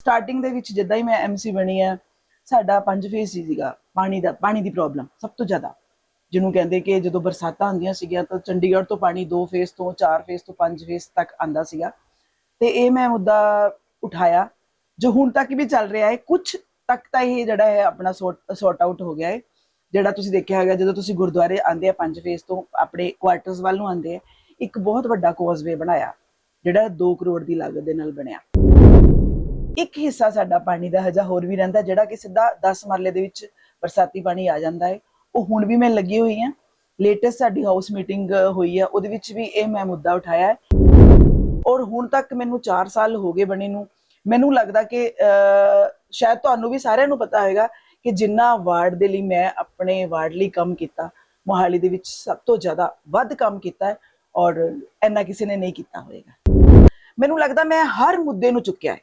Starting ਦੇ ਵਿੱਚ ਜਿੱਦਾਂ ਹੀ ਮੈਂ ਐਮਸੀ ਬਣੀ ਆ, ਸਾਡਾ ਪੰਜ ਫੇਸ ਸੀਗਾ, ਪਾਣੀ ਦਾ, ਪਾਣੀ ਦੀ ਪ੍ਰੋਬਲਮ ਸਭ ਤੋਂ ਜ਼ਿਆਦਾ। ਜਿਹਨੂੰ ਕਹਿੰਦੇ ਕਿ ਜਦੋਂ ਬਰਸਾਤਾਂ ਆਉਂਦੀਆਂ ਸੀਗੀਆਂ ਤਾਂ ਚੰਡੀਗੜ੍ਹ ਤੋਂ ਪਾਣੀ ਦੋ ਫੇਸ ਤੋਂ ਚਾਰ ਫੇਸ ਤੋਂ ਪੰਜ ਫੇਸ ਤੱਕ ਆਂਦਾ ਸੀਗਾ। ਤੇ ਇਹ ਮੈਂ ਮੁੱਦਾ ਉਠਾਇਆ, ਜੋ ਹੁਣ ਤੱਕ ਵੀ ਚੱਲ ਰਿਹਾ ਹੈ ਕੁਝ ਤੱਕ ਤਾਂ ਇਹ ਜਿਹੜਾ ਹੈ ਆਪਣਾ ਸੌਟ ਆਊਟ ਹੋ ਗਿਆ ਹੈ। ਜਿਹੜਾ ਤੁਸੀਂ ਦੇਖਿਆ ਹੋਗਾ, ਜਦੋਂ ਤੁਸੀਂ ਗੁਰਦੁਆਰੇ ਆਂਦੇ ਆ, ਪੰਜ ਫੇਸ ਤੋਂ ਆਪਣੇ ਕੁਆਰਟਰਸ ਵੱਲ ਨੂੰ ਆਂਦੇ ਆ, ਇੱਕ ਬਹੁਤ ਵੱਡਾ ਕੋਜ਼ਵੇ ਬਣਾਇਆ, ਜਿਹੜਾ 2 ਕਰੋੜ ਦੀ ਲਾਗਤ ਦੇ ਨਾਲ ਬਣਿਆ। ਇੱਕ ਹਿੱਸਾ ਸਾਡਾ ਪਾਣੀ ਦਾ ਹਜਾ ਹੋਰ ਵੀ ਰਹਿੰਦਾ, ਜਿਹੜਾ ਕਿ ਸਿੱਧਾ 10 ਮਰਲੇ ਦੇ ਵਿੱਚ ਬਰਸਾਤੀ ਪਾਣੀ ਆ ਜਾਂਦਾ ਹੈ। ਉਹ ਹੁਣ ਵੀ ਮੈਂ ਲੱਗੀ ਹੋਈ ਹਾਂ। ਲੇਟੈਸਟ ਸਾਡੀ ਹਾਊਸ ਮੀਟਿੰਗ ਹੋਈ ਹੈ ਉਹਦੇ ਵਿੱਚ ਵੀ ਇਹ ਮੈਂ ਮੁੱਦਾ ਉਠਾਇਆ ਹੈ। ਔਰ ਹੁਣ ਤੱਕ ਮੈਨੂੰ 4 ਸਾਲ ਹੋ ਗਏ ਬਣੇ ਨੂੰ। ਮੈਨੂੰ ਲੱਗਦਾ ਕਿ ਸ਼ਾਇਦ ਤੁਹਾਨੂੰ ਵੀ ਸਾਰਿਆਂ ਨੂੰ ਪਤਾ ਹੋਵੇਗਾ ਕਿ ਜਿੰਨਾ ਵਾਰਡ ਦੇ ਲਈ ਮੈਂ ਆਪਣੇ ਵਾਰਡ ਲਈ ਕੰਮ ਕੀਤਾ, ਮੋਹਾਲੀ ਦੇ ਵਿੱਚ ਸਭ ਤੋਂ ਜ਼ਿਆਦਾ ਵੱਧ ਕੰਮ ਕੀਤਾ ਹੈ ਔਰ ਇੰਨਾ ਕਿਸੇ ਨੇ ਨਹੀਂ ਕੀਤਾ ਹੋਵੇਗਾ ਮੈਨੂੰ ਲੱਗਦਾ ਮੈਂ ਹਰ ਮੁੱਦੇ ਨੂੰ ਚੁੱਕਿਆ ਹੈ।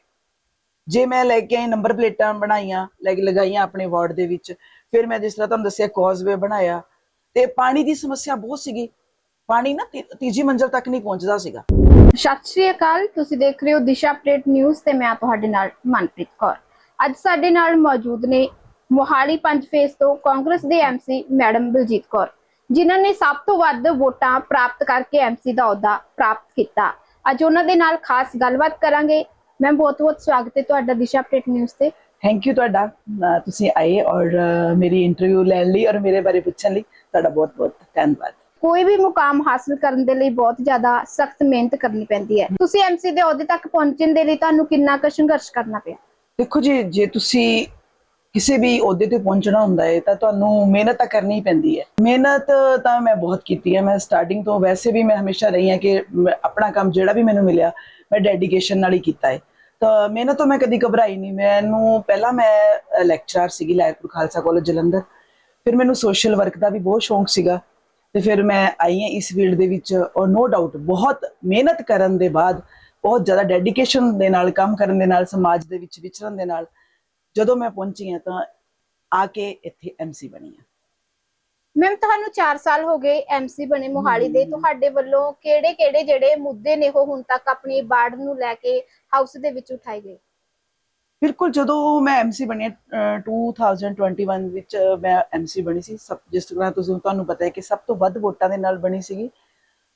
ਜੇ ਮੈਂ ਲੈ ਕੇ ਆਈ ਨੰਬਰ ਪਲੇਟਾਂ ਬਣਾਈਆਂ, ਲੈ ਕੇ ਲਗਾਈਆਂ ਆਪਣੇ ਵਾਰਡ ਦੇ ਵਿੱਚ, ਫਿਰ ਮੈਂ ਜਿਸ ਤਰ੍ਹਾਂ ਤੁਹਾਨੂੰ ਦੱਸਿਆ ਕੌਜ਼ਵੇ ਬਣਾਇਆ, ਤੇ ਪਾਣੀ ਦੀ ਸਮੱਸਿਆ ਬਹੁਤ ਸੀਗੀ। ਪਾਣੀ ਨਾ ਤੀਜੀ ਮੰਜ਼ਲ ਤੱਕ ਨਹੀਂ ਪਹੁੰਚਦਾ ਸੀਗਾ। ਸਤਿ ਸ਼੍ਰੀ ਅਕਾਲ, ਤੁਸੀਂ ਦੇਖ ਰਹੇ ਹੋ ਦਿਸ਼ਾ ਅਪਡੇਟ ਨਿਊਜ਼ ਤੇ ਮੈਂ ਤੁਹਾਡੇ ਨਾਲ ਮਨਪ੍ਰੀਤ ਕੌਰ। ਅੱਜ ਸਾਡੇ ਨਾਲ ਮੌਜੂਦ ਨੇ ਮੋਹਾਲੀ ਪੰਜ ਫੇਸ ਤੋਂ ਕਾਂਗਰਸ ਦੇ ਐਮਸੀ ਮੈਡਮ ਬਲਜੀਤ ਕੌਰ, ਜਿਨ੍ਹਾਂ ਨੇ ਸਭ ਤੋਂ ਵੱਧ ਵੋਟਾਂ ਪ੍ਰਾਪਤ ਕਰਕੇ ਐਮਸੀ ਦਾ ਅਹੁਦਾ ਪ੍ਰਾਪਤ ਕੀਤਾ। ਅੱਜ ਉਹਨਾਂ ਦੇ ਨਾਲ ਖਾਸ ਗੱਲਬਾਤ ਕਰਾਂਗੇ। ਮੈਂ ਬਹੁਤ ਬਹੁਤ ਸਵਾਗਤ ਹੈ ਤੁਹਾਡਾ ਦਿਸ਼ਾ ਅਪਡੇਟ ਨਿਊਜ਼ ਤੇ। ਥੈਂਕ ਯੂ ਤੁਹਾਡਾ। ਤੁਸੀਂ ਆਏ ਔਰ ਮੇਰੀ ਇੰਟਰਵਿਊ ਲੈਣ ਲਈ ਔਰ ਮੇਰੇ ਬਾਰੇ ਪੁੱਛਣ ਲਈ ਤੁਹਾਡਾ ਬਹੁਤ ਬਹੁਤ ਧੰਨਵਾਦ। ਕੋਈ ਵੀ ਮੁਕਾਮ ਹਾਸਲ ਕਰਨ ਦੇ ਲਈ ਬਹੁਤ ਜ਼ਿਆਦਾ ਸਖਤ ਮਿਹਨਤ ਕਰਨੀ ਪੈਂਦੀ ਹੈ। ਤੁਸੀਂ ਐਮਸੀ ਦੇ ਅਹੁਦੇ ਤੱਕ ਪਹੁੰਚਣ ਦੇ ਲਈ ਤੁਹਾਨੂੰ ਕਿੰਨਾ ਕੁ ਸੰਘਰਸ਼ ਕਰਨਾ ਪਿਆ? ਦੇਖੋ ਜੀ ਜੇ ਤੁਸੀਂ ਕਿਸੇ ਵੀ ਅਹੁਦੇ ਤੇ ਪਹੁੰਚਣਾ ਹੁੰਦਾ ਹੈ ਤਾਂ ਤੁਹਾਨੂੰ ਮਿਹਨਤ ਤਾਂ ਕਰਨੀ ਪੈਂਦੀ ਹੈ। ਮਿਹਨਤ ਤਾਂ ਮੈਂ ਬਹੁਤ ਕੀਤੀ ਹੈ। ਮੈਂ ਸਟਾਰਟਿੰਗ ਤੋਂ ਵੈਸੇ ਵੀ ਮੈਂ ਹਮੇਸ਼ਾ ਰਹੀ ਹਾਂ ਕਿ ਆਪਣਾ ਕੰਮ ਜਿਹੜਾ ਵੀ ਮੈਨੂੰ ਮਿਲਿਆ ਮੈਂ ਡੈਡੀਕੇਸ਼ਨ ਨਾਲ ਹੀ ਕੀਤਾ ਹੈ ਤਾਂ ਮਿਹਨਤ ਤੋਂ ਮੈਂ ਕਦੀ ਘਬਰਾਈ ਨਹੀਂ। ਮੈਨੂੰ ਪਹਿਲਾਂ ਮੈਂ ਲੈਕਚਰਰ ਸੀਗੀ ਲਾਇਰਪੁਰ ਖਾਲਸਾ ਕਾਲਜ ਜਲੰਧਰ। ਫਿਰ ਮੈਨੂੰ ਸੋਸ਼ਲ ਵਰਕ ਦਾ ਵੀ ਬਹੁਤ ਸ਼ੌਂਕ ਸੀਗਾ। ਤੇ ਫਿਰ ਮੈਂ ਆਈ ਹਾਂ ਇਸ ਫੀਲਡ ਦੇ ਵਿੱਚ ਔਰ ਨੋ ਡਾਊਟ ਬਹੁਤ ਮਿਹਨਤ ਕਰਨ ਦੇ ਬਾਅਦ, ਬਹੁਤ ਜ਼ਿਆਦਾ ਡੈਡੀਕੇਸ਼ਨ ਦੇ ਨਾਲ, ਕੰਮ ਕਰਨ ਦੇ ਨਾਲ, ਸਮਾਜ ਦੇ ਵਿੱਚ ਵਿਚਰਨ ਦੇ ਨਾਲ ਜਦੋਂ ਮੈਂ ਪਹੁੰਚੀ ਹਾਂ ਤਾਂ ਆ ਕੇ ਇੱਥੇ ਐਮਸੀ ਬਣੀ ਹਾਂ ਮੈਮ ਤੁਹਾਨੂੰ 4 ਸਾਲ ਹੋ ਗਏ ਐਮਸੀ ਬਣੇ ਮੋਹਾਲੀ ਦੇ। ਤੁਹਾਡੇ ਵੱਲੋਂ ਕਿਹੜੇ-ਕਿਹੜੇ ਜਿਹੜੇ ਮੁੱਦੇ ਨੇ ਉਹ ਹੁਣ ਤੱਕ ਆਪਣੀ ਬਾੜ ਨੂੰ ਲੈ ਕੇ ਹਾਊਸ ਦੇ ਵਿੱਚ ਉਠਾਏ ਗਏ? ਬਿਲਕੁਲ ਜਦੋਂ ਮੈਂ ਐਮਸੀ ਬਣੀ ਅਹ 2021 ਵਿੱਚ ਮੈਂ ਐਮਸੀ ਬਣੀ ਸੀ ਸਭ ਜਿਸ ਤਰ੍ਹਾਂ ਤੁਸੀਂ ਤੁਹਾਨੂੰ ਪਤਾ ਹੈ ਕਿ ਸਭ ਤੋਂ ਵੱਧ ਵੋਟਾਂ ਦੇ ਨਾਲ ਬਣੀ ਸੀਗੀ।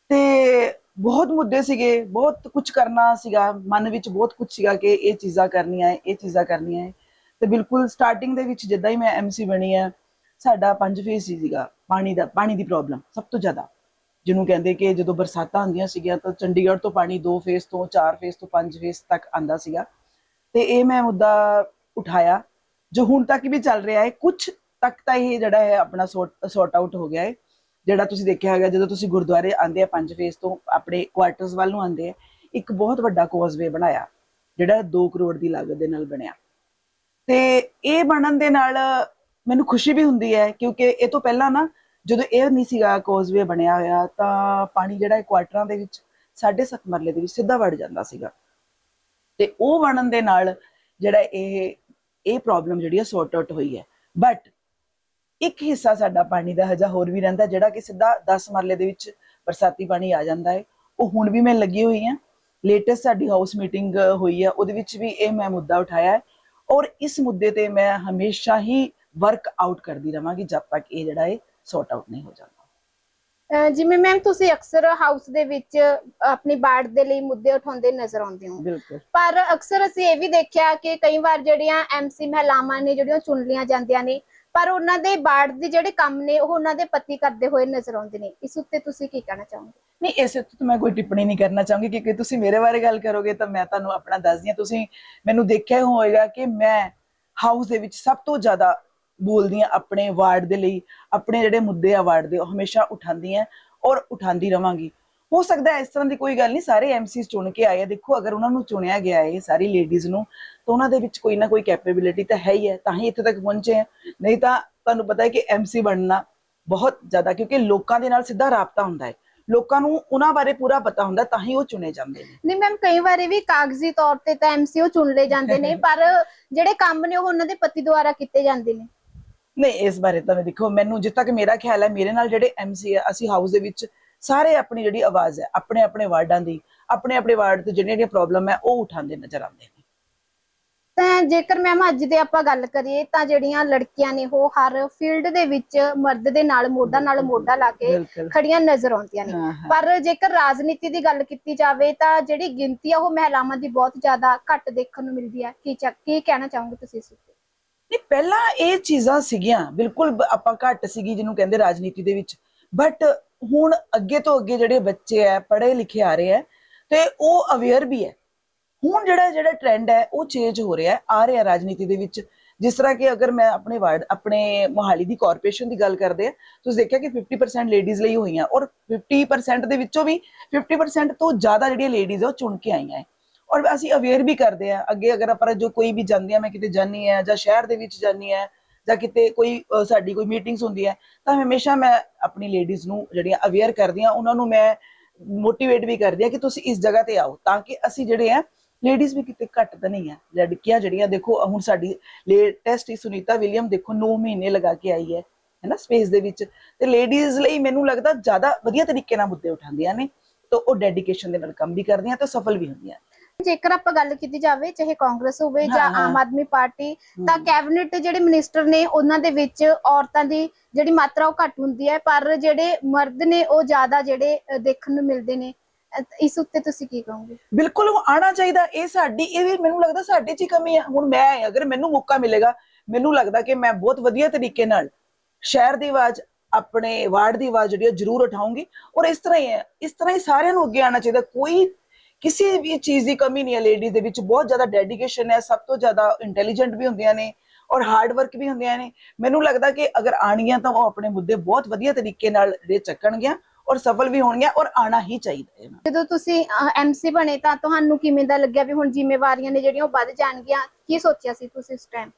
ਤੇ ਬਹੁਤ ਮੁੱਦੇ ਸੀਗੇ ਬਹੁਤ ਕੁਝ ਕਰਨਾ ਸੀਗਾ ਮਨ ਵਿੱਚ ਬਹੁਤ ਕੁਝ ਸੀਗਾ ਕਿ ਇਹ ਚੀਜ਼ਾਂ ਕਰਨੀਆਂ ਹੈ ਇਹ ਚੀਜ਼ਾਂ ਕਰਨੀਆਂ ਹੈ। ਤੇ ਬਿਲਕੁਲ ਸਟਾਰਟਿੰਗ ਦੇ ਵਿੱਚ ਜਿੱਦਾਂ ਹੀ ਮੈਂ ਐਮਸੀ ਬਣੀ ਹੈ ਸਾਡਾ ਪੰਜ ਫੇਸ ਸੀਗਾ, ਪਾਣੀ ਦਾ, ਪਾਣੀ ਦੀ ਪ੍ਰੋਬਲਮ ਸਭ ਤੋਂ ਜ਼ਿਆਦਾ। ਜਿਹਨੂੰ ਕਹਿੰਦੇ ਕਿ ਜਦੋਂ ਬਰਸਾਤਾਂ ਆਉਂਦੀਆਂ ਸੀਗੀਆਂ ਤਾਂ ਚੰਡੀਗੜ੍ਹ ਤੋਂ ਪਾਣੀ ਦੋ ਫੇਸ ਤੋਂ ਚਾਰ ਫੇਸ ਤੋਂ ਪੰਜ ਫੇਸ ਤੱਕ ਆਂਦਾ ਸੀਗਾ। ਤੇ ਇਹ ਮੈਂ ਮੁੱਦਾ ਉਠਾਇਆ, ਜੋ ਹੁਣ ਤੱਕ ਵੀ ਚੱਲ ਰਿਹਾ ਹੈ ਕੁਝ ਤੱਕ ਤਾਂ ਇਹ ਜਿਹੜਾ ਹੈ ਆਪਣਾ ਸੌਟ ਆਊਟ ਹੋ ਗਿਆ ਹੈ। ਜਿਹੜਾ ਤੁਸੀਂ ਦੇਖਿਆ ਹੋਗਾ, ਜਦੋਂ ਤੁਸੀਂ ਗੁਰਦੁਆਰੇ ਆਂਦੇ ਆ, ਪੰਜ ਫੇਸ ਤੋਂ ਆਪਣੇ ਕੁਆਰਟਰਸ ਵੱਲ ਨੂੰ ਆਂਦੇ ਆ, ਇੱਕ ਬਹੁਤ ਵੱਡਾ ਕੋਜ਼ਵੇ ਬਣਾਇਆ, ਜਿਹੜਾ 2 ਕਰੋੜ ਦੀ ਲਾਗਤ ਦੇ ਨਾਲ ਬਣਿਆ। ਤੇ ਇਹ ਬਣਨ ਦੇ ਨਾਲ ਮੈਨੂੰ ਖੁਸ਼ੀ ਵੀ ਹੁੰਦੀ ਹੈ, ਕਿਉਂਕਿ ਇਹ ਤੋਂ ਪਹਿਲਾਂ ਨਾ ਜਦੋਂ ਇਹ ਨਹੀਂ ਸੀਗਾ ਕੋਜ਼ਵੇ ਬਣਿਆ ਹੋਇਆ, ਤਾਂ ਪਾਣੀ ਜਿਹੜਾ ਹੈ ਕੁਆਟਰਾਂ ਦੇ ਵਿੱਚ 7.5 ਮਰਲੇ ਦੇ ਵਿੱਚ ਸਿੱਧਾ ਵੜ ਜਾਂਦਾ ਸੀਗਾ। ਤੇ ਉਹ ਬਣਨ ਦੇ ਨਾਲ ਜਿਹੜਾ ਇਹ ਇਹ ਪ੍ਰੋਬਲਮ ਜਿਹੜੀ ਹੈ ਸੌਟ ਆਊਟ ਹੋਈ ਹੈ। ਬਟ ਇੱਕ ਹਿੱਸਾ ਸਾਡਾ ਪਾਣੀ ਦਾ ਹਜਾ ਹੋਰ ਵੀ ਰਹਿੰਦਾ, ਜਿਹੜਾ ਕਿ ਸਿੱਧਾ 10 ਮਰਲੇ ਦੇ ਵਿੱਚ ਬਰਸਾਤੀ ਪਾਣੀ ਆ ਜਾਂਦਾ ਹੈ। ਉਹ ਹੁਣ ਵੀ ਮੈਂ ਲੱਗੀ ਹੋਈ ਹਾਂ। ਲੇਟੈਸਟ ਸਾਡੀ ਹਾਊਸ ਮੀਟਿੰਗ ਹੋਈ ਹੈ ਉਹਦੇ ਵਿੱਚ ਵੀ ਇਹ ਮੈਂ ਮੁੱਦਾ ਉਠਾਇਆ ਹੈ। ਔਰ ਇਸ ਮੁੱਦੇ ਤੇ ਮੈਂ ਹਮੇਸ਼ਾ ਹੀ ਵਰਕ ਆਊਟ ਕਰਦੀ ਰਵਾਂਗੀ ਜਦ ਤੱਕ ਇਹ ਜਿਹੜਾ ਹੈ ਸੌਟ ਆਊਟ ਨਹੀਂ ਹੋ ਜਾਂਦਾ। ਜਿਵੇਂ ਮੈਮ ਤੁਸੀਂ ਅਕਸਰ ਹਾਊਸ ਦੇ ਵਿੱਚ ਆਪਣੀ ਬਾੜ ਦੇ ਲਈ ਮੁੱਦੇ ਉਠਾਉਂਦੇ ਨਜ਼ਰ ਆਉਂਦੇ ਹੋ। ਪਰ ਅਕਸਰ ਅਸੀਂ ਇਹ ਵੀ ਦੇਖਿਆ ਕਿ ਕਈ ਵਾਰ ਜਿਹੜੀਆਂ ਐਮਸੀ ਮਹਿਲਾਵਾਂ ਨੇ ਜਿਹੜੀਆਂ ਚੁਣ ਲੀਆਂ ਜਾਂਦੀਆਂ ਨੇ ਪਰ ਉਹਨਾਂ ਦੇ ਬਾੜ ਦੇ ਜਿਹੜੇ ਕੰਮ ਨੇ ਉਹ ਉਹਨਾਂ ਦੇ ਪਤੀ ਕਰਦੇ ਹੋਏ ਨਜ਼ਰ ਆਉਂਦੇ ਨੇ। ਇਸ ਉੱਤੇ ਤੁਸੀਂ ਕੀ ਕਹਿਣਾ ਚਾਹੋਗੇ? ਨਹੀਂ ਇਸ ਉੱਤੇ ਤਾਂ ਮੈਂ ਕੋਈ ਟਿੱਪਣੀ ਨਹੀਂ ਕਰਨਾ ਚਾਹੂੰਗੀ ਕਿਉਂਕਿ ਤੁਸੀਂ ਮੇਰੇ ਬਾਰੇ ਗੱਲ ਕਰੋਗੇ ਤਾਂ ਮੈਂ ਤੁਹਾਨੂੰ ਆਪਣਾ ਦੱਸਦੀ ਹਾਂ। ਤੁਸੀਂ ਮੈਨੂੰ ਦੇਖਿਆ ਹੀ ਹੋਵੇਗਾ ਕਿ ਮੈਂ ਹਾਊਸ ਦੇ ਵਿੱਚ ਸਭ ਤੋਂ ਜ਼ਿਆਦਾ ਬੋਲਦੀ ਹਾਂ ਆਪਣੇ ਵਾਰਡ ਦੇ ਲਈ ਆਪਣੇ ਜਿਹੜੇ ਮੁੱਦੇ ਆ ਵਾਰਡ ਦੇ ਉਹ ਹਮੇਸ਼ਾ ਉਠਾਉਂਦੀ ਹਾਂ ਔਰ ਉਠਾਉਂਦੀ ਰਵਾਂਗੀ। ਹੋ ਸਕਦਾ ਹੈ ਇਸ ਤਰ੍ਹਾਂ ਦੀ ਕੋਈ ਗੱਲ ਨਹੀਂ ਸਾਰੇ ਐਮਸੀਸ ਚੁਣ ਕੇ ਆਏ ਆ। ਦੇਖੋ ਅਗਰ ਉਹਨਾਂ ਨੂੰ ਚੁਣਿਆ ਗਿਆ ਹੈ ਸਾਰੀ ਲੇਡੀਜ਼ ਨੂੰ ਤਾਂ ਉਹਨਾਂ ਦੇ ਵਿੱਚ ਕੋਈ ਨਾ ਕੋਈ ਕੈਪੇਬਿਲਿਟੀ ਤਾਂ ਹੈ ਹੀ ਹੈ ਤਾਂ ਹੀ ਇੱਥੇ ਤੱਕ ਪਹੁੰਚੇ ਆ। ਨਹੀਂ ਤਾਂ ਤੁਹਾਨੂੰ ਪਤਾ ਹੈ ਕਿ ਐਮਸੀ ਬਣਨਾ ਬਹੁਤ ਜ਼ਿਆਦਾ ਕਿਉਂਕਿ ਲੋਕਾਂ ਦੇ ਨਾਲ ਸਿੱਧਾ ਰਾਬਤਾ ਹੁੰਦਾ ਹੈ। ਲੋਕਾਂ ਨੂੰ ਉਹਨਾਂ ਬਾਰੇ ਪੂਰਾ ਪਤਾ ਹੁੰਦਾ ਤਾਂ ਹੀ ਉਹ ਚੁਣੇ ਜਾਂਦੇ ਨੇ। ਨਹੀਂ ਮੈਮ ਕਈ ਵਾਰੀ ਵੀ ਕਾਗਜ਼ੀ ਤੌਰ ਤੇ ਤਾਂ ਐਮਸੀਓ ਚੁਣ ਲਏ ਜਾਂਦੇ ਨੇ ਪਰ ਜਿਹੜੇ ਕੰਮ ਨੇ ਉਹ ਉਹਨਾਂ ਦੇ ਪਤੀ ਦੁਆਰਾ ਕੀਤੇ ਜਾਂਦੇ ਨੇ। ਨਹੀਂ ਇਸ ਬਾਰੇ ਤਾਂ ਦੇਖੋ ਮੈਨੂੰ ਜਿੱਥੇ ਤੱਕ ਮੇਰਾ ਖਿਆਲ ਹੈ ਮੇਰੇ ਨਾਲ ਜਿਹੜੇ ਐਮਸੀ ਆ ਅਸੀਂ ਹਾਊਸ ਦੇ ਵਿੱਚ ਸਾਰੇ ਆਪਣੀ ਜਿਹੜੀ ਆਵਾਜ਼ ਹੈ ਆਪਣੇ ਆਪਣੇ ਵਾਰਡਾਂ ਦੀ ਆਪਣੇ ਆਪਣੇ ਵਾਰਡ ਤੇ ਜਿਹੜੀਆਂ ਜਿਹੜੀਆਂ ਪ੍ਰੋਬਲਮ ਹੈ ਉਹ ਉਠਾਉਂਦੇ ਨਜ਼ਰ ਆਉਂਦੇ ਨੇ। ਜੇਕਰ ਮੈਮ ਅੱਜ ਦੇ ਆਪਾਂ ਗੱਲ ਕਰੀਏ ਤਾਂ ਜਿਹੜੀਆਂ ਲੜਕੀਆਂ ਨੇ ਉਹ ਹਰ ਫੀਲਡ ਦੇ ਵਿੱਚ ਮਰਦ ਦੇ ਨਾਲ ਮੋਢਾ ਨਾਲ ਮੋਢਾ ਲਾ ਕੇ ਖੜੀਆਂ ਨਜ਼ਰ ਆਉਂਦੀਆਂ ਨੇ। ਪਰ ਜੇਕਰ ਰਾਜਨੀਤੀ ਦੀ ਗੱਲ ਕੀਤੀ ਜਾਵੇ ਤਾਂ ਜਿਹੜੀ ਗਿਣਤੀ ਆ ਉਹ ਮਹਿਲਾਵਾਂ ਦੀ ਬਹੁਤ ਜ਼ਿਆਦਾ ਘੱਟ ਦੇਖਣ ਨੂੰ ਮਿਲਦੀ ਹੈ। ਕੀ ਚੱਕ- ਕੀ ਕਹਿਣਾ ਚਾਹੋਗੇ ਤੁਸੀਂ ਇਸ ਉੱਤੇ? ਨਹੀਂ, ਪਹਿਲਾਂ ਇਹ ਚੀਜ਼ਾਂ ਸੀਗੀਆਂ, ਬਿਲਕੁਲ ਆਪਾਂ ਘੱਟ ਸੀਗੀ ਜਿਹਨੂੰ ਕਹਿੰਦੇ ਰਾਜਨੀਤੀ ਦੇ ਵਿੱਚ। ਬਟ ਹੁਣ ਅੱਗੇ ਤੋਂ ਅੱਗੇ ਜਿਹੜੇ ਬੱਚੇ ਆ ਪੜ੍ਹੇ ਲਿਖੇ ਆ ਰਹੇ ਆ ਤੇ ਉਹ ਅਵੇਅਰ ਵੀ ਹੈ ਹੁਣ ਜਿਹੜਾ ਜਿਹੜਾ ਟ੍ਰੈਂਡ ਹੈ ਉਹ ਚੇਂਜ ਹੋ ਰਿਹਾ ਆ ਰਿਹਾ ਰਾਜਨੀਤੀ ਦੇ ਵਿੱਚ। ਜਿਸ ਤਰ੍ਹਾਂ ਕਿ ਅਗਰ ਮੈਂ ਆਪਣੇ ਵਾਰਡ, ਆਪਣੇ ਮੋਹਾਲੀ ਦੀ ਕਾਰਪੋਰੇਸ਼ਨ ਦੀ ਗੱਲ ਕਰਦੇ ਆ, ਤੁਸੀਂ ਦੇਖਿਆ ਕਿ 50% ਲੇਡੀਜ਼ ਲਈ ਹੋਈਆਂ, ਔਰ 50% ਦੇ ਵਿੱਚੋਂ ਵੀ 50% ਤੋਂ ਜ਼ਿਆਦਾ ਜਿਹੜੀਆਂ ਲੇਡੀਜ਼ ਆ, ਉਹ ਚੁਣ ਕੇ ਆਈਆਂ ਹੈ ਔਰ ਅਸੀਂ ਅਵੇਅਰ ਵੀ ਕਰਦੇ ਆ ਅੱਗੇ ਅਗਰ ਆਪਾਂ ਜੋ ਕੋਈ ਵੀ ਜਾਂਦੇ ਆ ਮੈਂ ਕਿਤੇ ਜਾਣੀ ਆ ਜਾਂ ਸ਼ਹਿਰ ਦੇ ਵਿੱਚ ਜਾਣੀ ਆ ਜਾਂ ਕਿਤੇ ਕੋਈ ਸਾਡੀ ਕੋਈ ਮੀਟਿੰਗਸ ਹੁੰਦੀ ਹੈ, ਤਾਂ ਹਮੇਸ਼ਾ ਮੈਂ ਆਪਣੀ ਲੇਡੀਜ਼ ਨੂੰ ਜਿਹੜੀਆਂ ਅਵੇਅਰ ਕਰਦੀ ਆ ਉਹਨਾਂ ਨੂੰ ਮੈਂ ਮੋਟੀਵੇਟ ਵੀ ਕਰਦੀ ਆ ਕਿ ਤੁਸੀਂ ਇਸ ਜਗ੍ਹਾ ਤੇ ਆਓ ਤਾਂ ਕਿ ਅਸੀਂ ਜਿਹੜੇ ਆ ਲੇਡੀਜ਼ ਵੀ ਕਿਤੇ ਘੱਟ ਤਾਂ ਨਹੀਂ ਆ। ਲੜਕੀਆਂ ਜਿਹੜੀਆਂ ਦੇਖੋ ਹੁਣ ਸਾਡੀ ਲੇਟੈਸਟ ਹੀ ਸੁਨੀਤਾ ਵਿਲੀਅਮ ਦੇਖੋ 9 ਮਹੀਨੇ ਲਗਾ ਕੇ ਆਈ ਹੈ, ਹੈਨਾ ਸਪੇਸ ਦੇ ਵਿੱਚ। ਤੇ ਲੇਡੀਜ਼ ਲਈ ਮੈਨੂੰ ਲੱਗਦਾ ਜ਼ਿਆਦਾ ਵਧੀਆ ਤਰੀਕੇ ਨਾਲ ਮੁੱਦੇ ਉਠਾਉਂਦੀਆਂ ਨੇ, ਤਾਂ ਉਹ ਡੈਡੀਕੇਸ਼ਨ ਦੇ ਨਾਲ ਕੰਮ ਵੀ ਕਰਦੀਆਂ ਤੇ ਸਫਲ ਵੀ ਹੁੰਦੀਆਂ ਜੇਕਰ ਆਪਾਂ ਗੱਲ ਕੀਤੀ ਜਾਵੇ ਚਾਹੇ ਕਾਂਗਰਸ ਹੋਵੇ ਜਾਂ। ਆਮ ਆਦਮੀ ਪਾਰਟੀ ਤਾਂ ਕੈਬਨਿਟ ਜਿਹੜੇ ਮਿਨਿਸਟਰ ਨੇ ਉਹਨਾਂ ਦੇ ਵਿੱਚ ਔਰਤਾਂ ਦੀ ਜਿਹੜੀ ਮਾਤਰਾ ਉਹ ਘੱਟ ਹੁੰਦੀ ਹੈ ਪਰ ਜਿਹੜੇ ਮਰਦ ਨੇ ਉਹ ਜ਼ਿਆਦਾ ਜਿਹੜੇ ਦੇਖਣ ਨੂੰ ਮਿਲਦੇ ਨੇ। ਇਸ ਉੱਤੇ ਤੁਸੀਂ ਕੀ ਕਹੋਗੇ? ਬਿਲਕੁਲ ਉਹ ਆਣਾ ਚਾਹੀਦਾ ਇਹ ਸਾਡੀ ਇਹ ਵੀ ਮੈਨੂੰ ਲੱਗਦਾ ਸਾਡੇ 'ਚ ਹੀ ਕਮੀ ਹੈ। ਹੁਣ ਮੈਂ ਅਗਰ ਮੈਨੂੰ ਮੌਕਾ ਮਿਲੇਗਾ ਮੈਨੂੰ ਲੱਗਦਾ ਕਿ ਮੈਂ ਬਹੁਤ ਵਧੀਆ ਤਰੀਕੇ ਨਾਲ ਸ਼ਹਿਰ ਦੀ ਆਵਾਜ਼ ਆਪਣੇ ਵਾਰਡ ਦੀ ਆਵਾਜ਼ ਜਿਹੜੀ ਹੈ ਜ਼ਰੂਰ ਉਠਾਉਂਗੀ। ਔਰ ਇਸ ਤਰ੍ਹਾਂ ਹੀ ਹੈ ਇਸ ਤਰ੍ਹਾਂ ਹੀ ਸਾਰਿਆਂ ਨੂੰ ਅੱਗੇ ਆਣਾ ਚਾਹੀਦਾ। ਕੋਈ ਕਿਸੇ ਵੀ ਚੀਜ਼ ਦੀ ਕਮੀ ਨਹੀਂ ਹੈ। ਲੇਡੀਜ਼ ਦੇ ਵਿੱਚ ਬਹੁਤ ਜ਼ਿਆਦਾ ਡੈਡੀਕੇਸ਼ਨ ਹੈ। ਸਭ ਤੋਂ ਜ਼ਿਆਦਾ ਇੰਟੈਲੀਜੈਂਟ ਵੀ ਹੁੰਦੀਆਂ ਨੇ ਔਰ ਹਾਰਡ ਵਰਕ ਵੀ ਹੁੰਦੀਆਂ ਨੇ। ਮੈਨੂੰ ਲੱਗਦਾ ਕਿ ਅਗਰ ਆਣਗੀਆਂ ਤਾਂ ਉਹ ਆਪਣੇ ਮੁੱਦੇ ਬਹੁਤ ਵਧੀਆ ਤਰੀਕੇ ਨਾਲ ਜਿਹੜੇ ਚੱਕਣਗੀਆਂ ਔਰ ਸਫਲ ਵੀ ਹੋਣਗੀਆਂ ਔਰ ਆਣਾ ਹੀ ਚਾਹੀਦਾ ਹੈ। ਜਦੋਂ ਤੁਸੀਂ ਐਮਸੀ ਬਣੇ ਤਾਂ ਤੁਹਾਨੂੰ ਕਿਵੇਂ ਦਾ ਲੱਗਿਆ ਵੀ ਹੁਣ ਜ਼ਿੰਮੇਵਾਰੀਆਂ ਨੇ ਜਿਹੜੀਆਂ ਉਹ ਵੱਧ ਜਾਣਗੀਆਂ? ਕੀ ਸੋਚਿਆ ਸੀ ਤੁਸੀਂ ਇਸ ਟਾਈਮ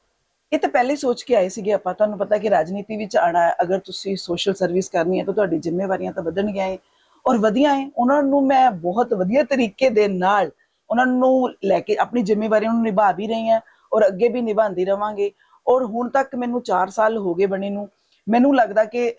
ਇਹ ਤਾਂ ਪਹਿਲੇ ਸੋਚ ਕੇ ਆਏ ਸੀਗੇ ਆਪਾਂ। ਤੁਹਾਨੂੰ ਪਤਾ ਕਿ ਰਾਜਨੀਤੀ ਵਿੱਚ ਆਣਾ ਹੈ। ਅਗਰ ਤੁਸੀਂ ਸੋਸ਼ਲ ਸਰਵਿਸ ਕਰਨੀ ਹੈ ਤਾਂ ਤੁਹਾਡੀ ਜ਼ਿੰਮੇਵਾਰੀਆਂ ਤਾਂ ਵਧਣਗੀਆਂ ਹੈ ਔਰ ਵਧੀਆ ਹੈ। ਉਹਨਾਂ ਨੂੰ ਮੈਂ ਬਹੁਤ ਵਧੀਆ ਤਰੀਕੇ ਦੇ ਨਾਲ ਉਹਨਾਂ ਨੂੰ ਲੈ ਕੇ ਆਪਣੀ ਜ਼ਿੰਮੇਵਾਰੀਆਂ ਨੂੰ ਨਿਭਾ ਵੀ ਰਹੀ ਹਾਂ ਔਰ ਅੱਗੇ ਵੀ ਨਿਭਾਉਂਦੀ ਰਵਾਂਗੇ। ਔਰ ਹੁਣ ਤੱਕ ਮੈਨੂੰ 4 ਸਾਲ ਹੋ ਗਏ ਬਣੇ ਨੂੰ। ਮੈਨੂੰ ਲੱਗਦਾ ਕਿ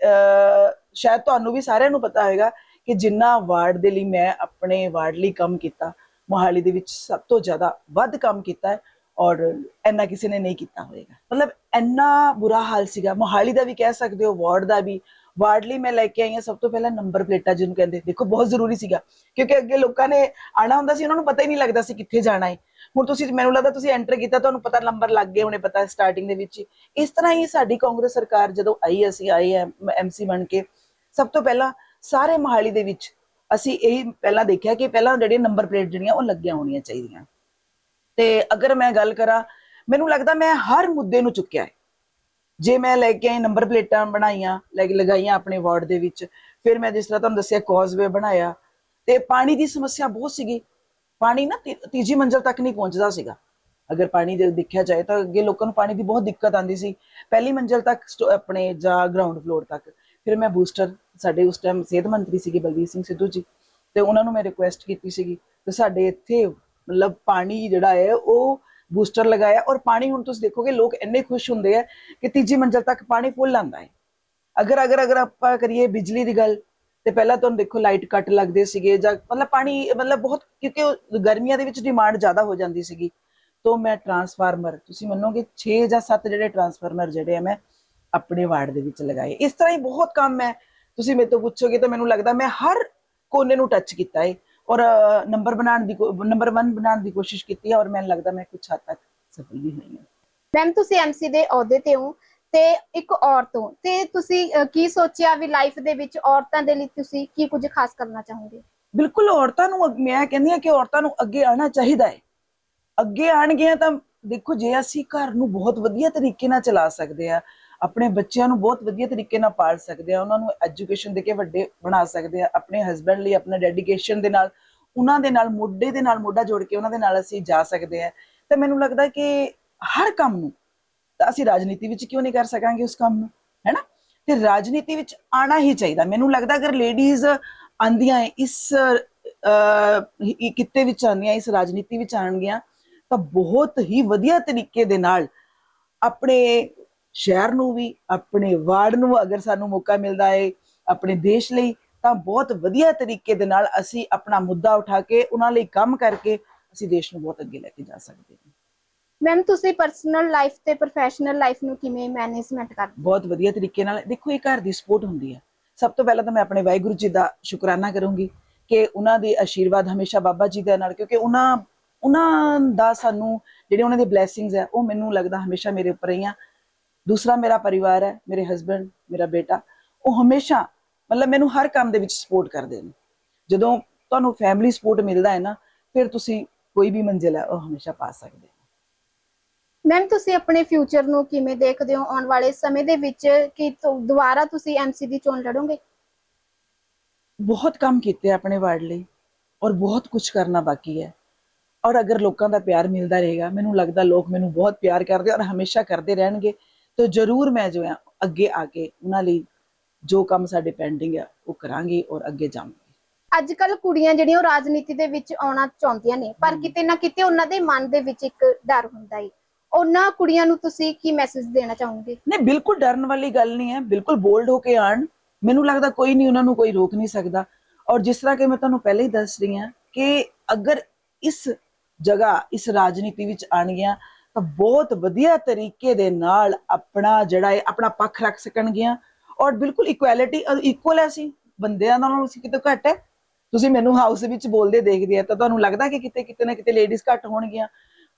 ਸ਼ਾਇਦ ਤੁਹਾਨੂੰ ਵੀ ਸਾਰਿਆਂ ਨੂੰ ਪਤਾ ਹੋਵੇਗਾ ਕਿ ਜਿੰਨਾ ਵਾਰਡ ਦੇ ਲਈ ਮੈਂ ਆਪਣੇ ਵਾਰਡ ਲਈ ਕੰਮ ਕੀਤਾ, ਮੋਹਾਲੀ ਦੇ ਵਿੱਚ ਸਭ ਤੋਂ ਜ਼ਿਆਦਾ ਵੱਧ ਕੰਮ ਕੀਤਾ ਹੈ ਔਰ ਇੰਨਾ ਕਿਸੇ ਨੇ ਨਹੀਂ ਕੀਤਾ ਹੋਵੇਗਾ ਮਤਲਬ ਇੰਨਾ ਬੁਰਾ ਹਾਲ ਸੀਗਾ। ਮੋਹਾਲੀ ਦਾ ਵੀ ਕਹਿ ਸਕਦੇ ਹੋ, ਵਾਰਡ ਦਾ ਵੀ ਵਾਰਡ ਲਈ ਮੈਂ ਲੈ ਕੇ ਆਈ ਹਾਂ, ਸਭ ਤੋਂ ਪਹਿਲਾਂ ਨੰਬਰ ਪਲੇਟਾਂ ਜਿਹਨੂੰ ਕਹਿੰਦੇ। ਦੇਖੋ, ਬਹੁਤ ਜ਼ਰੂਰੀ ਸੀਗਾ, ਕਿਉਂਕਿ ਅੱਗੇ ਲੋਕਾਂ ਨੇ ਆਣਾ ਹੁੰਦਾ ਸੀ, ਉਹਨਾਂ ਨੂੰ ਪਤਾ ਹੀ ਨਹੀਂ ਲੱਗਦਾ ਸੀ ਕਿੱਥੇ ਜਾਣਾ ਹੈ। ਹੁਣ ਤੁਸੀਂ, ਮੈਨੂੰ ਲੱਗਦਾ ਤੁਸੀਂ ਐਂਟਰ ਕੀਤਾ, ਤੁਹਾਨੂੰ ਪਤਾ ਨੰਬਰ ਲੱਗ ਗਏ ਹੋਣੇ, ਪਤਾ ਸਟਾਰਟਿੰਗ ਦੇ ਵਿੱਚ ਇਸ ਤਰ੍ਹਾਂ ਹੀ ਸਾਡੀ ਕਾਂਗਰਸ ਸਰਕਾਰ ਜਦੋਂ ਆਈ, ਅਸੀਂ ਆਏ ਐਮਸੀ ਬਣ ਕੇ, ਸਭ ਤੋਂ ਪਹਿਲਾਂ ਸਾਰੇ ਮੋਹਾਲੀ ਦੇ ਵਿੱਚ ਅਸੀਂ ਇਹ ਪਹਿਲਾਂ ਦੇਖਿਆ ਕਿ ਪਹਿਲਾਂ ਜਿਹੜੀਆਂ ਨੰਬਰ ਪਲੇਟ ਜਿਹੜੀਆਂ, ਉਹ ਲੱਗੀਆਂ ਹੋਣੀਆਂ ਚਾਹੀਦੀਆਂ। ਤੇ ਅਗਰ ਮੈਂ ਗੱਲ ਕਰਾਂ, ਮੈਨੂੰ ਲੱਗਦਾ ਮੈਂ ਹਰ ਮੁੱਦੇ ਨੂੰ ਚੁੱਕਿਆ ਹੈ। ਜੇ ਮੈਂ ਲੈ ਕੇ ਆਈ ਨੰਬਰ ਪਲੇਟਾਂ ਬਣਾਈਆਂ, ਲੈ ਕੇ ਲਗਾਈਆਂ ਆਪਣੇ ਵਾਰਡ ਦੇ ਵਿੱਚ, ਫਿਰ ਮੈਂ ਜਿਸ ਤਰ੍ਹਾਂ ਤੁਹਾਨੂੰ ਦੱਸਿਆ ਕੌਜ਼ਵੇ ਬਣਾਇਆ, ਤੇ ਪਾਣੀ ਦੀ ਸਮੱਸਿਆ ਬਹੁਤ ਸੀਗੀ। ਪਾਣੀ ਨਾ ਤੀਜੀ ਮੰਜ਼ਲ ਤੱਕ ਨਹੀਂ ਪਹੁੰਚਦਾ ਸੀਗਾ। ਅਗਰ ਪਾਣੀ ਦੇ ਦੇਖਿਆ ਜਾਏ ਤਾਂ ਅੱਗੇ ਲੋਕਾਂ ਨੂੰ ਪਾਣੀ ਦੀ ਬਹੁਤ ਦਿੱਕਤ ਆਂਦੀ ਸੀ। ਪਹਿਲੀ ਮੰਜ਼ਲ ਤੱਕ ਆਪਣੇ ਜਾਂ ਗਰਾਊਂਡ ਫਲੋਰ ਤੱਕ। ਫਿਰ ਮੈਂ ਬੂਸਟਰ ਸਾਡੇ ਉਸ ਟਾਈਮ ਸਿਹਤ ਮੰਤਰੀ ਸੀਗੇ ਬਲਬੀਰ ਸਿੰਘ ਸਿੱਧੂ ਜੀ, ਤੇ ਉਹਨਾਂ ਨੂੰ ਮੈਂ ਰਿਕੁਐਸਟ ਕੀਤੀ ਸੀਗੀ, ਤੇ ਸਾਡੇ ਇੱਥੇ ਮਤਲਬ ਪਾਣੀ ਜਿਹੜਾ ਹੈ ਉਹ ਬੂਸਟਰ ਲਗਾਇਆ ਔਰ ਪਾਣੀ ਹੁਣ ਤੁਸੀਂ ਦੇਖੋਗੇ ਲੋਕ ਇੰਨੇ ਖੁਸ਼ ਹੁੰਦੇ ਆ ਕਿ ਤੀਜੀ ਮੰਜ਼ਲ ਤੱਕ ਪਾਣੀ ਫੁੱਲ ਆਂਦਾ ਹੈ। ਅਗਰ ਅਗਰ ਅਗਰ ਆਪਾਂ ਕਰੀਏ ਬਿਜਲੀ ਦੀ ਗੱਲ, ਤੇ ਪਹਿਲਾਂ ਤੁਹਾਨੂੰ ਦੇਖੋ ਲਾਈਟ ਕੱਟ ਲੱਗਦੇ ਸੀਗੇ ਜਾਂ ਮਤਲਬ ਪਾਣੀ, ਮਤਲਬ ਬਹੁਤ ਕਿਉਂਕਿ ਗਰਮੀਆਂ ਦੇ ਵਿੱਚ ਡਿਮਾਂਡ ਜ਼ਿਆਦਾ ਹੋ ਜਾਂਦੀ ਸੀਗੀ। ਤੋਂ ਮੈਂ ਟਰਾਂਸਫਾਰਮਰ ਤੁਸੀਂ ਮੰਨੋਗੇ 6 ਜਾਂ 7 ਜਿਹੜੇ ਟਰਾਂਸਫਾਰਮਰ ਜਿਹੜੇ ਆ ਮੈਂ ਆਪਣੇ ਵਾਰਡ ਦੇ ਵਿੱਚ ਲਗਾਏ। ਇਸ ਤਰ੍ਹਾਂ ਹੀ ਬਹੁਤ ਕੰਮ ਹੈ। ਤੁਸੀਂ ਮੇਰੇ ਤੋਂ ਪੁੱਛੋਗੇ ਤਾਂ ਮੈਨੂੰ ਲੱਗਦਾ ਮੈਂ ਹਰ ਕੋਨੇ ਨੂੰ ਟੱਚ ਕੀਤਾ ਹੈ। ਔਰ ਨੰਬਰ ਬਣਾਉਣ ਦੀ ਨੰਬਰ 1 ਬਣਾਉਣ ਦੀ ਕੋਸ਼ਿਸ਼ ਕੀਤੀ ਹੈ ਔਰ ਮੈਨੂੰ ਲੱਗਦਾ ਮੈਂ ਕੁਝ ਹੱਦ ਤੱਕ ਸਫਲ ਵੀ ਹੋਈ ਹਾਂ। ਮੈਮ ਤੁਸੀਂ ਐਮਸੀ ਦੇ ਅਹੁਦੇ ਤੇ ਹੋ ਤੇ ਇੱਕ ਔਰਤ ਹੋ ਤੇ ਤੁਸੀਂ ਕੀ ਸੋਚਿਆ ਵੀ ਲਾਈਫ ਦੇ ਵਿੱਚ ਔਰਤਾਂ ਦੇ ਲਈ ਤੁਸੀਂ ਕੀ ਕੁਝ ਖਾਸ ਕਰਨਾ ਚਾਹੋਗੇ? ਬਿਲਕੁਲ ਔਰਤਾਂ ਨੂੰ ਮੈਂ ਕਹਿੰਦੀ ਹਾਂ ਕਿ ਔਰਤਾਂ ਨੂੰ ਅੱਗੇ ਆਉਣਾ ਚਾਹੀਦਾ ਹੈ। ਅੱਗੇ ਆਣਗੀਆਂ ਤਾਂ ਦੇਖੋ ਜੇ ਅਸੀਂ ਘਰ ਨੂੰ ਬਹੁਤ ਵਧੀਆ ਤਰੀਕੇ ਨਾਲ ਚਲਾ ਸਕਦੇ ਆ ਆਪਣੇ ਬੱਚਿਆਂ ਨੂੰ ਬਹੁਤ ਵਧੀਆ ਤਰੀਕੇ ਨਾਲ ਪਾਲ ਸਕਦੇ ਆ ਉਹਨਾਂ ਨੂੰ ਐਜੂਕੇਸ਼ਨ ਦੇ ਕੇ ਵੱਡੇ ਬਣਾ ਸਕਦੇ ਆ ਆਪਣੇ ਹਸਬੰਡ ਲਈ ਆਪਣਾ ਡੈਡੀਕੇਸ਼ਨ ਦੇ ਨਾਲ ਉਹਨਾਂ ਦੇ ਨਾਲ ਮੋਢੇ ਦੇ ਨਾਲ ਮੋਢਾ ਜੋੜ ਕੇ ਉਹਨਾਂ ਦੇ ਨਾਲ ਅਸੀਂ ਜਾ ਸਕਦੇ ਆ। ਤਾਂ ਮੈਨੂੰ ਲੱਗਦਾ ਕਿ ਹਰ ਕੰਮ ਨੂੰ ਤਾਂ ਅਸੀਂ ਰਾਜਨੀਤੀ ਵਿੱਚ ਕਿਉਂ ਨਹੀਂ ਕਰ ਸਕਾਂਗੇ ਉਸ ਕੰਮ ਨੂੰ ਹੈਨਾ? ਤੇ ਰਾਜਨੀਤੀ ਵਿੱਚ ਆਣਾ ਹੀ ਚਾਹੀਦਾ। ਮੈਨੂੰ ਲੱਗਦਾ ਅਗਰ ਲੇਡੀਜ਼ ਆਂਦੀਆਂ ਇਸ ਅਹ, ਕਿੱਤੇ ਵਿੱਚ ਆਉਂਦੀਆਂ ਇਸ ਰਾਜਨੀਤੀ ਵਿੱਚ ਆਣਗੀਆਂ ਤਾਂ ਬਹੁਤ ਹੀ ਵਧੀਆ ਤਰੀਕੇ ਦੇ ਨਾਲ ਆਪਣੇ ਸ਼ਹਿਰ ਨੂੰ ਵੀ ਆਪਣੇ ਵਾਰਡ ਨੂੰ ਅਗਰ ਸਾਨੂੰ ਮੌਕਾ ਮਿਲਦਾ ਹੈ ਆਪਣੇ ਦੇਸ਼ ਲਈ ਤਾਂ ਬਹੁਤ ਵਧੀਆ ਤਰੀਕੇ ਦੇ ਨਾਲ ਅਸੀਂ ਆਪਣਾ ਮੁੱਦਾ ਉਠਾ ਕੇ ਉਹਨਾਂ ਲਈ ਕੰਮ ਕਰਕੇ ਅਸੀਂ ਦੇਸ਼ ਨੂੰ ਬਹੁਤ ਅੱਗੇ ਲੈ ਕੇ ਜਾ ਸਕਦੇ ਹਾਂ। ਮੈਮ ਤੁਸੀਂ ਪਰਸਨਲ ਲਾਈਫ ਤੇ ਪ੍ਰੋਫੈਸ਼ਨਲ ਲਾਈਫ ਨੂੰ ਕਿਵੇਂ ਮੈਨੇਜਮੈਂਟ ਕਰਦੇ ਬਹੁਤ ਵਧੀਆ ਤਰੀਕੇ ਨਾਲ ਦੇਖੋ ਇਹ ਘਰ ਦੀ ਸਪੋਰਟ ਹੁੰਦੀ ਹੈ। ਸਭ ਤੋਂ ਪਹਿਲਾਂ ਤਾਂ ਮੈਂ ਆਪਣੇ ਵਾਹਿਗੁਰੂ ਜੀ ਦਾ ਸ਼ੁਕਰਾਨਾ ਕਰੂੰਗੀ ਕਿ ਉਹਨਾਂ ਦੇ ਆਸ਼ੀਰਵਾਦ ਹਮੇਸ਼ਾ ਬਾਬਾ ਜੀ ਦੇ ਨਾਲ ਕਿਉਂਕਿ ਉਹਨਾਂ ਉਹਨਾਂ ਦਾ ਸਾਨੂੰ ਜਿਹੜੇ ਉਹਨਾਂ ਦੇ ਬਲੇਸਿੰਗਸ ਹੈ ਉਹ ਮੈਨੂੰ ਲੱਗਦਾ ਹਮੇਸ਼ਾ ਮੇਰੇ ਉੱਪਰ ਰਹੀਆਂ। ਦੂਸਰਾ ਮੇਰਾ ਪਰਿਵਾਰ ਹੈ ਮੇਰੇ ਹਸਬੰਡ ਮੇਰਾ ਬੇਟਾ ਉਹ ਹਮੇਸ਼ਾ ਮਤਲਬ ਮੈਨੂੰ ਹਰ ਕੰਮ ਦੇ ਵਿੱਚ ਸਪੋਰਟ ਕਰਦੇ ਨੇ। ਜਦੋਂ ਤੁਹਾਨੂੰ ਫੈਮਿਲੀ ਸਪੋਰਟ ਮਿਲਦਾ ਹੈ ਨਾ ਫਿਰ ਤੁਸੀਂ ਕੋਈ ਵੀ ਮੰਜ਼ਿਲ ਹੈ ਉਹ ਹਮੇਸ਼ਾ ਪਾ ਸਕਦੇ ਹੋ। ਮੈਮ ਤੁਸੀਂ ਆਪਣੇ ਫਿਊਚਰ ਨੂੰ ਕਿਵੇਂ ਦੇਖਦੇ ਹੋ? ਆਉਣ ਵਾਲੇ ਸਮੇਂ ਦੇ ਵਿੱਚ ਕਿ ਦੁਬਾਰਾ ਤੁਸੀਂ ਐਮਸੀ ਦੀ ਚੋਣ ਲੜੋਗੇ? ਬਹੁਤ ਕੰਮ ਕੀਤੇ ਆਪਣੇ ਵਾਰਡ ਲਈ ਔਰ ਬਹੁਤ ਕੁਝ ਕਰਨਾ ਬਾਕੀ ਹੈ। ਔਰ ਅਗਰ ਲੋਕਾਂ ਦਾ ਪਿਆਰ ਮਿਲਦਾ ਰਹੇਗਾ ਮੈਨੂੰ ਲੱਗਦਾ ਲੋਕ ਮੈਨੂੰ ਬਹੁਤ ਪਿਆਰ ਕਰਦੇ ਔਰ ਹਮੇਸ਼ਾ ਕਰਦੇ ਰਹਿਣਗੇ। ਤਾਂ ਜ਼ਰੂਰ ਮੈਂ ਜੋ ਹੈ ਅੱਗੇ ਆ ਕੇ ਉਹਨਾਂ ਲਈ ਜੋ ਕੰਮ ਸਾਡੇ ਪੈਂਡਿੰਗ ਹੈ ਉਹ ਕਰਾਂਗੀ ਔਰ ਅੱਗੇ ਜਾਵਾਂਗੀ। ਅੱਜ ਕੱਲ ਕੁੜੀਆਂ ਜਿਹੜੀਆਂ ਉਹ ਰਾਜਨੀਤੀ ਦੇ ਵਿੱਚ ਆਉਣਾ ਚਾਹੁੰਦੀਆਂ ਨੇ ਪਰ ਕਿਤੇ ਨਾ ਕਿਤੇ ਉਹਨਾਂ ਦੇ ਮਨ ਦੇ ਵਿੱਚ ਇੱਕ ਡਰ ਹੁੰਦਾ ਹੈ ਉਹਨਾਂ ਕੁੜੀਆਂ ਨੂੰ ਤੁਸੀਂ ਕੀ ਮੈਸੇਜ ਦੇਣਾ ਚਾਹੋਗੇ? ਨਹੀਂ ਬਿਲਕੁਲ ਡਰਨ ਵਾਲੀ ਗੱਲ ਨਹੀਂ ਹੈ ਬਿਲਕੁਲ ਬੋਲਡ ਹੋ ਕੇ ਆਣ ਮੈਨੂੰ ਲੱਗਦਾ ਕੋਈ ਨਹੀਂ ਉਹਨਾਂ ਨੂੰ ਕੋਈ ਰੋਕ ਨਹੀਂ ਸਕਦਾ। ਔਰ ਜਿਸ ਤਰ੍ਹਾਂ ਕਿ ਮੈਂ ਤੁਹਾਨੂੰ ਪਹਿਲੇ ਹੀ ਦੱਸ ਰਹੀ ਹਾਂ ਕਿ ਅਗਰ ਇਸ ਜਗ੍ਹਾ ਇਸ ਰਾਜਨੀਤੀ ਵਿੱਚ ਆਣਗੀਆਂ ਤਾਂ ਬਹੁਤ ਵਧੀਆ ਤਰੀਕੇ ਦੇ ਨਾਲ ਆਪਣਾ ਜਿਹੜਾ ਹੈ ਆਪਣਾ ਪੱਖ ਰੱਖ ਸਕਣਗੀਆਂ। ਔਰ ਬਿਲਕੁਲ ਇਕੁਐਲਿਟੀ ਇਕੁਅਲ ਹੈ ਅਸੀਂ। ਬੰਦਿਆਂ ਨਾਲੋਂ ਅਸੀਂ ਕਿਤੇ ਘੱਟ ਹੈ। ਤੁਸੀਂ ਮੈਨੂੰ ਹਾਊਸ ਵਿੱਚ ਬੋਲਦੇ ਦੇਖਦੇ ਆ ਤਾਂ ਤੁਹਾਨੂੰ ਲੱਗਦਾ ਕਿ ਕਿਤੇ ਕਿਤੇ ਨਾ ਕਿਤੇ ਲੇਡੀਜ਼ ਘੱਟ ਹੋਣਗੀਆਂ।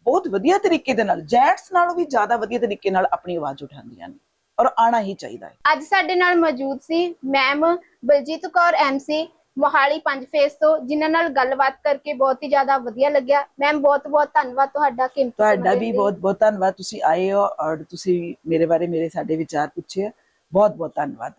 ਬਹੁਤ ਵਧੀਆ ਤਰੀਕੇ ਦੇ ਨਾਲ ਜੈਂਟਸ ਨਾਲੋਂ ਵੀ ਜ਼ਿਆਦਾ ਵਧੀਆ ਤਰੀਕੇ ਨਾਲ ਆਪਣੀ ਆਵਾਜ਼ ਉਠਾਉਂਦੀਆਂ ਨੇ। ਔਰ ਆਣਾ ਹੀ ਚਾਹੀਦਾ ਹੈ। ਅੱਜ ਸਾਡੇ ਨਾਲ ਮੌਜੂਦ ਸੀ ਮੈਮ ਬਲਜੀਤ ਕੌਰ ਐਮਸੀ ਮੋਹਾਲੀ ਪੰਜ ਫੇਸ ਤੋਂ ਜਿਨ੍ਹਾਂ ਨਾਲ ਗੱਲਬਾਤ ਕਰਕੇ ਬਹੁਤ ਹੀ ਜ਼ਿਆਦਾ ਵਧੀਆ ਲੱਗਿਆ। ਮੈਮ ਬਹੁਤ ਬਹੁਤ ਧੰਨਵਾਦ ਤੁਹਾਡਾ ਕੀਮਤੀ ਸਮਾਂ ਤੁਹਾਡਾ ਦੇਣ ਵੀ ਲਈ। ਬਹੁਤ ਬਹੁਤ ਧੰਨਵਾਦ। ਤੁਸੀਂ ਆਏ ਹੋ ਔਰ ਤੁਸੀਂ ਮੇਰੇ ਬਾਰੇ ਮੇਰੇ ਸਾਡੇ ਵਿਚਾਰ ਪੁੱਛੇ ਬਹੁਤ ਬਹੁਤ ਧੰਨਵਾਦ।